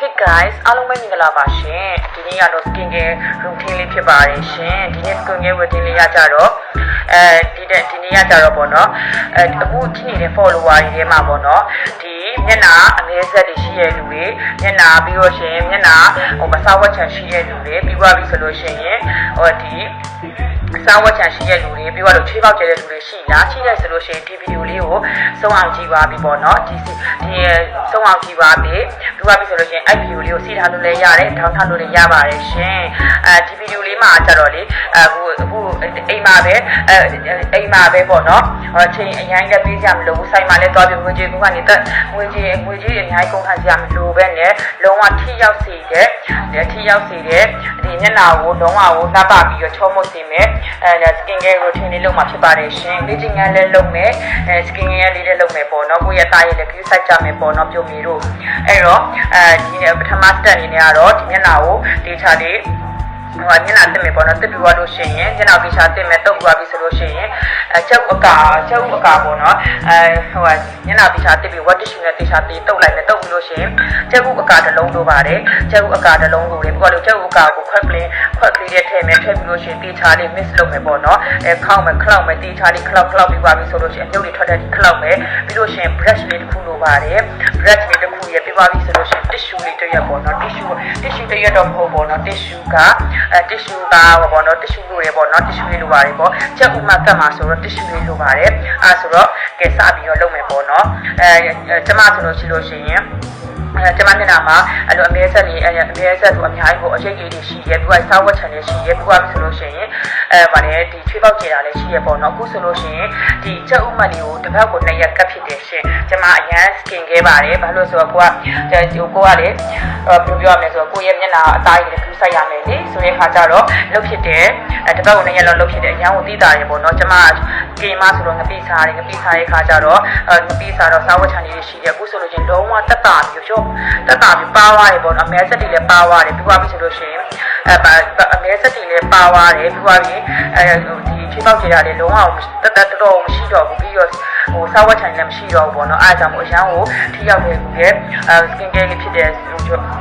Hey guys အားလုံးပဲမင်္ဂလာပါရှင်ဒီနေ့ကတော့ skin care routine လေးဖြစ်ပါတယ်ရှင်ဒီနေ့ skin care routine လေးရကြတော့အဲဒီတဲ့ဒီနေ့ရကြတော့ပေါ့နော်အဲအခုကြည့်နေတဲ့ follower တွေထဲမှာပေါ့နော်ဒီမျက်နှာအငဲဆက်တွေရှိတဲ့လူတွေမျက်နှာပြီးတော့ရှင်မျက်နှာဟိုမစားဝတ်ချန်ရှိတဲ့လူတွေပြီးသွားပြီဆိုလို့ရှိရင်ဟိုဒီစားဝတ်ချန်ရှိတဲ့လူတွေပြီးတော့လို့ချွေးပေါက်ကျတဲ့လူတွေရှိလားရှိတဲ့ဆိုလို့ရှိရင်ဒီဗီဒီယိုလေးကိုစုံအောင်ကြည့်ပါပြီပေါ့နော်ဒီဒီ စုံအောင်ကြည့်ပါပြီပြီးသွားပြီဆိုလို့ရှိရင်အဲ့ဗီဒီယိုလေးကိုစီးထားလို့လည်းရတယ်ထောင်းထားလို့လည်းရပါတယ်ရှင်အဲဒီဗီဒီယိုလေး မှာကျတော့လေအခုအခုအိမ်မှာပဲအဲအိမ်မှာပဲပေါ့နော်ဟောချိန်အရင်ကပေးကြမလို့ဘူးဆိုင်မှာလည်းသွားပြီးငွေကြေးကူကနေတက်ငွေကြေးငွေကြေးအများကြီးကုန်ခံကြမလို့ပဲနဲ့လုံးဝထိရောက်စေတဲ့ထိရောက်စေတဲ့ဒီမျက်နှာကိုလုံးဝကိုနှပ်ပပြီးတော့ချောမွတ်စေမယ်အဲ skin care routine လေးလုပ်မှာဖြစ်ပါတယ်ရှင်လေ့ကျင့်ခန်းလည်းလုပ်မယ်အဲ skin care လေးလည်းလုပ်မယ်ပေါ့နော်ကိုယ့်ရဲ့တားရဲ့လည်း view site ကြမယ်ပေါ့နော်ပြုံးမီတို့အဲ့တော့အဲဒီပထမ step အနေနဲ့ကတော့ဒီမျက်နှာကိုဒေချာလေး ဟိုညနာတက်မယ်ပေါ့နော်တက်ပြီးသွားလို့ရှိရင်ညနာကိစ္စတက်မယ်တုတ်ပြီးသွားပြီဆိုလို့ရှိရင်အဲချုပ်အကာချုပ်အကာပေါ့နော်အဲဟိုညနာကိစ္စတက်ပြီးဝတ်တ िश နဲ့တေချာတေးတုတ်လိုက်မယ်တုတ်ပြီးလို့ရှိရင်ချုပ်အကာတစ်လုံးလိုပါတယ်ချုပ်အကာတစ်လုံးလိုတယ်ပြီးတော့လို့ချုပ်အကာကိုခွက်ကလေးခွက်ကလေးနဲ့ထည့်မယ်ထည့်ပြီးလို့ရှိရင်တေချာလေး mix လုပ်မယ်ပေါ့နော်အဲခေါင်းမယ်ခလောက်မယ်တေချာလေးခလောက်ခလောက်ပြီးသွားပြီဆိုလို့ရှိရင်အမြုပ်လေးထွက်တဲ့ခလောက်မယ်ပြီးလို့ရှိရင် brush လေးတစ်ခုလိုပါတယ် brush လေးတစ်ခု ရပြီးသွားပြီဆိုလို့ရှိရင် tissue လေးတစ်ရက်ပေါ့နော် tissue tissue တစ်ရက်တော့မဟုတ်ပေါ့နော် tissue ကအဲ tissue ကဟောပေါ့နော် tissue လိုရပေါ့နော် tissue လေးလိုပါတယ်ပေါ့ချက်ဥမာကတ်မှာဆိုတော့ tissue လေးလိုပါတယ်အဲဆိုတော့ကဲစပြီးတော့လုပ်မယ်ပေါ့နော်အဲကျမဆိုလို့ရှိလို့ရှိရင်အဲကျမမျက်နှာမှာအဲ့လိုအမဲဆက်နေအဲအမဲဆက်ဆိုအများကြီးပေါ့အချိတ်ကြီးတွေရှိရဲပြီးတော့စားဝတ်ချန်တွေရှိရဲပြီးတော့ဆိုလို့ရှိရင် အဲဗာလေဒီချွေးပေါက်ကျတာလည်းရှိရဲပေါ့နော်အခုဆိုလို့ရှိရင်ဒီချက်ဥမတ်လေးကိုတစ်ပတ်ကိုနှစ်ရက်ကပ်ဖြစ်တယ်ရှင်ကျမအရန် skin care ပါတယ်ဘာလို့ဆိုတော့ကိုကဟိုကိုကလေဘယ်လိုပြောရမလဲဆိုတော့ကိုရဲ့မျက်နှာအသားကြီးလည်းကူးဆိုင်ရမယ်လေဆိုတဲ့အခါကျတော့လုတ်ဖြစ်တယ်အဲတစ်ပတ်ကိုနှစ်ရက်လောက်လုတ်ဖြစ်တယ်အရန်ကိုသိတာရေပေါ့နော်ကျမကင်မဆိုတော့ငပိစားတယ်ငပိစားတဲ့အခါကျတော့အဲငပိစားတော့စားဝတ်ချန်တွေရှိတယ်အခုဆိုလို့ချင်းလုံးဝတက်တာမျိုးရောတက်တာပြီးပါသွားတယ်ပေါ့နော်အမဲဆက်တွေလည်းပါသွားတယ်ပြီးသွားပြီဆိုလို့ရှိရင် အဲအမဲဆက်တွေလည်းပါသွားတယ်ပြီးသွားပြီအဲဒီချေပေါက်ကြတာလည်းလုံးဝတက်တက်တော်မရှိတော့ဘူးပြီးတော့ဟိုစားဝတ်ချန်လည်းမရှိတော့ဘူးပေါ့နော်အားကြောင့်မို့အရန်ကိုထိရောက်တဲ့လူရဲ့အဲ skin care လေးဖြစ်တဲ့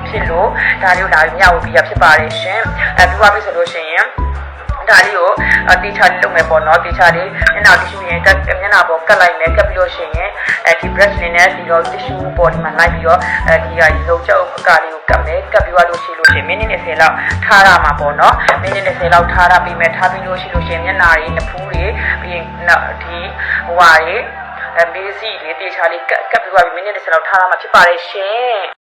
ဖြစ်လို့ဒါလေးကိုလာပြီးမျှဝေပြီးရဖြစ်ပါတယ်ရှင်အဲပြီးသွားပြီဆိုလို့ရှိရင် ဒါလေးကိုတေချာလေးလုပ်မယ်ပေါ့နော်တေချာလေးမျက်နှာ tissue ရင်တက်မျက်နှာပေါ်ကတ်လိုက်မယ်ကတ်ပြီးလို့ရှိရင်အဲဒီ brush လေးနဲ့ဒီတော့ tissue ပေါ်ဒီမှာလိုက်ပြီးတော့အဲဒီကရုပ်ကြောက်အကာလေးကိုကတ်မယ်ကတ်ပြီးသွားလို့ရှိလို့ရှိရင်မိနစ်20လောက်ထားရမှာပေါ့နော်မိနစ်20လောက်ထားရပြီးမယ်ထားပြီးလို့ရှိလို့ရှိရင်မျက်နှာတွေနှဖူးတွေပြီးရင်ဒီဟိုဟာတွေအဲဘေးစီတွေတေချာလေးကတ်ကတ်ပြီးသွားပြီးမိနစ်20လောက်ထားရမှာဖြစ်ပါတယ်ရှင်